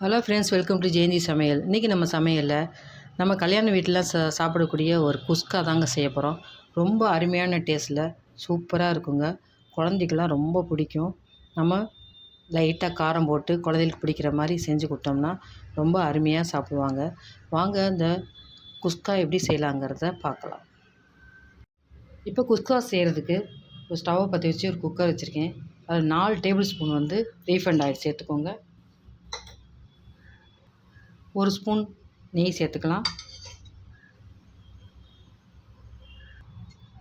Hello friends welcome to Jayanthi சமையல் இன்றைக்கி நம்ம சமையலில் நம்ம கல்யாண வீட்டில் ச சாப்பிடக்கூடிய ஒரு குஸ்கா தாங்க செய்ய போகிறோம் ரொம்ப அருமையான டேஸ்ட்டில் சூப்பராக இருக்குங்க. குழந்தைக்கெலாம் ரொம்ப பிடிக்கும். நம்ம லைட்டாக காரம் போட்டு குழந்தைகளுக்கு பிடிக்கிற மாதிரி செஞ்சு கொடுத்தோம்னா ரொம்ப அருமையாக சாப்பிடுவாங்க. வாங்க இந்த குஸ்கா எப்படி செய்யலாங்கிறத பார்க்கலாம். இப்போ குஸ்கா செய்கிறதுக்கு ஒரு ஸ்டவ்வை பற்றி வச்சு ஒரு குக்கர் வச்சுருக்கேன். அதில் நாலு டேபிள் ஸ்பூன் வந்து ரீஃபண்ட் ஆயில் சேர்த்துக்கோங்க ஒரு ஸ்பூன் நெய் சேர்த்துக்கலாம்.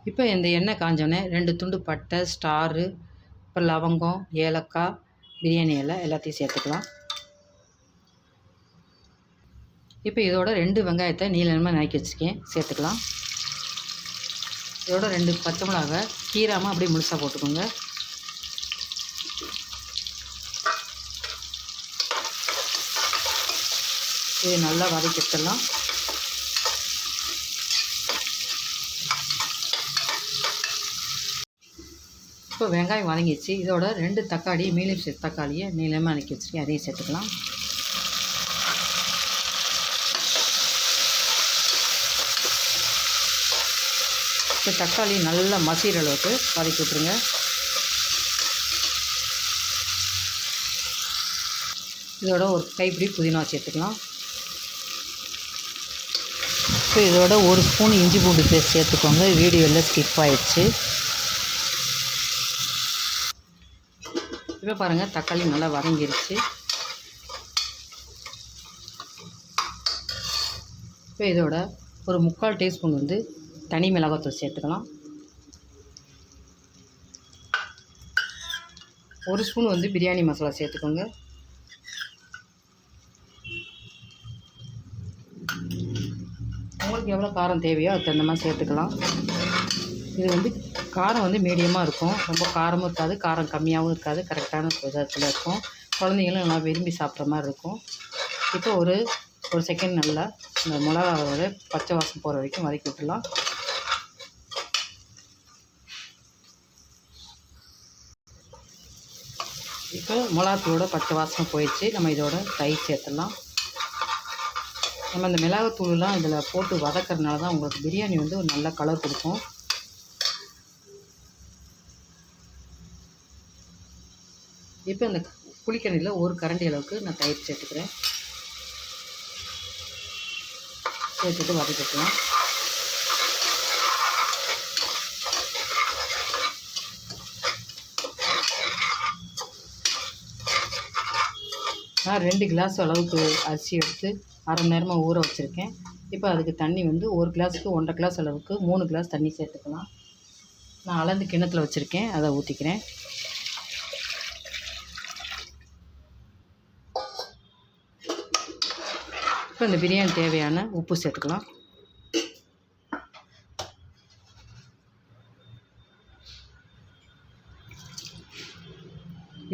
இப்போ இந்த எண்ணெய் காஞ்சோடனே ரெண்டு துண்டு பட்டை ஸ்டாரு இப்போ லவங்கம் ஏலக்காய் பிரியாணி இலை எல்லாத்தையும் சேர்த்துக்கலாம். இப்போ இதோட ரெண்டு வெங்காயத்தை நீளமாக நறுக்கி வச்சுருக்கேன். சேர்த்துக்கலாம். இதோட ரெண்டு பச்சை மிளகா கீராமல் அப்படியே முழுசாக போட்டுக்கோங்க. இதை நல்லா வதக்கிக்கலாம் இப்போ வெங்காயம் வதங்கிடுச்சு. இதோட ரெண்டு தக்காளி மீலியம் சைஸ் தக்காளியை நீளமாக அனுக்கி வச்சுருக்கேன் அதையும் சேர்த்துக்கலாம். இப்போ தக்காளி நல்லா மசிகிற அளவுக்கு வதக்கி விட்ருங்க இதோட ஒரு கைப்பிடி புதினா சேர்த்துக்கலாம் இப்போ இதோட ஒரு ஸ்பூன் இஞ்சி பூண்டு பேஸ்ட் சேர்த்துக்கோங்க. வீடியோவில் ஸ்கிப் ஆயிடுச்சு. இப்போ பாருங்கள் தக்காளி நல்லா வதங்கிருச்சு. இப்போ இதோட ஒரு முக்கால் டீஸ்பூன் வந்து தனி மிளகாத்தூள் சேர்த்துக்கலாம். ஒரு ஸ்பூன் வந்து பிரியாணி மசாலா சேர்த்துக்கோங்க. உங்களுக்கு எவ்வளோ காரம் தேவையோ அதுக்கு தகுந்த மாதிரி சேர்த்துக்கலாம். இது வந்து காரம் வந்து மீடியமாக இருக்கும். ரொம்ப காரமும் இருக்காது காரம் கம்மியாகவும் இருக்காது கரெக்டான விதத்தில் இருக்கும். குழந்தைங்களும் நல்லா விரும்பி சாப்பிட்ற மாதிரி இருக்கும். இப்போ ஒரு ஒரு செகண்ட் நல்லா இந்த மிளகாவோட பச்சை வாசம் போகிற வரைக்கும் வதக்கி விட்டுலாம் இப்போ மிளகாத்தூளோட பச்சை வாசம் போயிடுச்சு. நம்ம இதோட தயிர் சேர்த்துடலாம். நம்ம இந்த மிளகாத்தூள்லாம் இதில் போட்டு வதக்கறதுனால தான் உங்களுக்கு பிரியாணி வந்து ஒரு நல்ல கலர் கொடுக்கும். இப்போ இந்த புளிக்கண்ணியில் ஒரு கரண்டி அளவுக்கு நான் தயிர் சேர்த்துக்கிறேன். சேர்த்துட்டு வதக்கிக்கலாம். நான் ரெண்டு கிளாஸ் அளவுக்கு அரிசி எடுத்து அரை மணி நேரமாக ஊற வச்சுருக்கேன். இப்போ அதுக்கு தண்ணி வந்து ஒரு கிளாஸுக்கு ஒன்றரை கிளாஸ் அளவுக்கு மூணு கிளாஸ் தண்ணி சேர்த்துக்கலாம். நான் அளந்து கிணத்துல வச்சுருக்கேன். அதை ஊற்றிக்கிறேன் இப்போ இந்த பிரியாணி தேவையான உப்பு சேர்த்துக்கலாம்.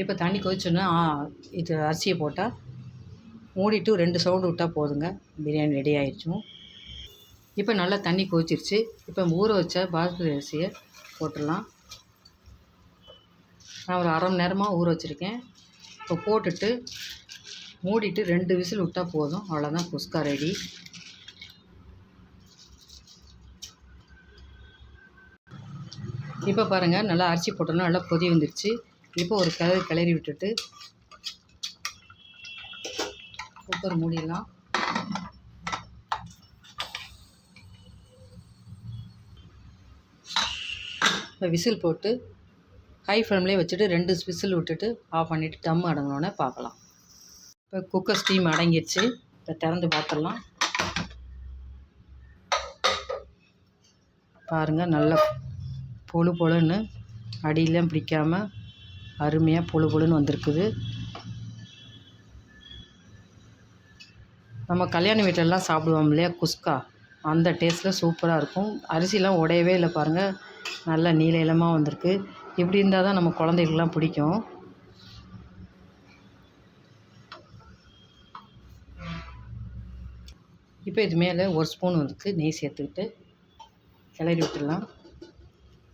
இப்போ தண்ணி கொதிச்சோன்னா இது அரிசியை போட்டால் மூடிட்டு ரெண்டு சவுண்டு விட்டால் போதுங்க. பிரியாணி ரெடி ஆயிடுச்சும் இப்போ நல்லா தண்ணி கொதிச்சிருச்சு. இப்போ ஊற வச்ச பாஸ்மதி அரிசியை போட்டுடலாம். நான் ஒரு அரை மணி நேரமாக ஊற வச்சுருக்கேன். இப்போ போட்டுட்டு மூடிட்டு ரெண்டு விசில் விட்டால் போதும். அவ்வளோதான் குஸ்கா ரெடி இப்போ பாருங்கள் நல்லா அரிசி போட்டோன்னா நல்லா கொதி வந்துருச்சு. இப்போ ஒரு கிளறி கிளறி விட்டுட்டு குக்கர் மூடிடலாம். இப்போ விசில் போட்டு ஹை ஃப்ளேம்லேயே வச்சுட்டு ரெண்டு விசில் விட்டுட்டு ஆஃப் பண்ணிவிட்டு டம் அடங்கினோடனே பார்க்கலாம். இப்போ குக்கர் ஸ்டீம் அடங்கிடுச்சு. இப்போ திறந்து பார்த்துடலாம். பாருங்கள் நல்லா பொழு பொழுன்னு அடியெலாம் பிடிக்காமல் அருமையாக பொழு பொழுன்னு வந்திருக்குது. நம்ம கல்யாண வீட்டிலலாம் சாப்பிடுவோம் இல்லையா குஸ்கா? அந்த டேஸ்ட்டில் சூப்பராக இருக்கும். அரிசிலாம் உடையவே இல்லை பாருங்கள் நல்லா நீல இளமாக வந்திருக்கு. இப்படி இருந்தால் தான் நம்ம குழந்தைகளுக்குலாம் பிடிக்கும். இப்போ இது மேலே ஒரு ஸ்பூன் வந்துக்கு நெய் சேர்த்துக்கிட்டு கிளறி விட்டுடலாம்.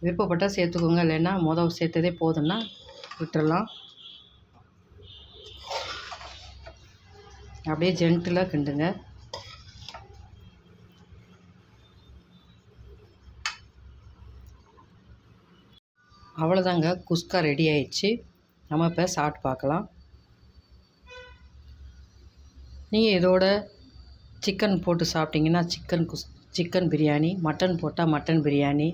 விருப்பப்பட்டால் சேர்த்துக்கோங்க. இல்லைன்னா மொதல் சேர்த்ததே போதும்னா விட்டுடலாம். அப்படியே ஜென்டிலாக கிண்டுங்க. அவ்வளோதாங்க குஸ்கா ரெடி ஆயிடுச்சு. நம்ம இப்போ சாப்பிட்டு பார்க்கலாம். நீங்கள் இதோட சிக்கன் போட்டு சாப்பிட்டிங்கன்னா சிக்கன் குஸ் சிக்கன் பிரியாணி மட்டன் போட்டால் மட்டன் பிரியாணி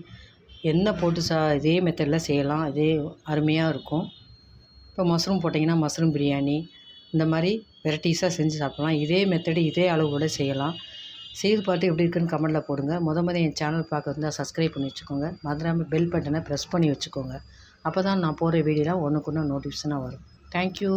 என்ன போட்டு சா இதே மெத்தடில் செய்யலாம். இதே அருமையாக இருக்கும். இப்போ மஷ்ரூம் போட்டிங்கன்னா மஷ்ரூம் பிரியாணி இந்த மாதிரி வெரைட்டிஸாக செஞ்சு சாப்பிட்லாம். இதே மெத்தடு இதே அளவோட செய்யலாம். செய்து பார்த்து எப்படி இருக்குன்னு கமெண்ட்டில் போடுங்க. முத முத என் சேனல் பார்க்க இருந்தால் சப்ஸ்கிரைப் பண்ணி வச்சுக்கோங்க. மறந்துடாமல் பெல் பட்டனை ப்ரெஸ் பண்ணி வச்சுக்கோங்க. அப்போ தான் நான் போகிற வீடியோலாம் ஒன்றுக்கு ஒன்று நோட்டிஃபிகேஷனாக வரும். தேங்க்யூ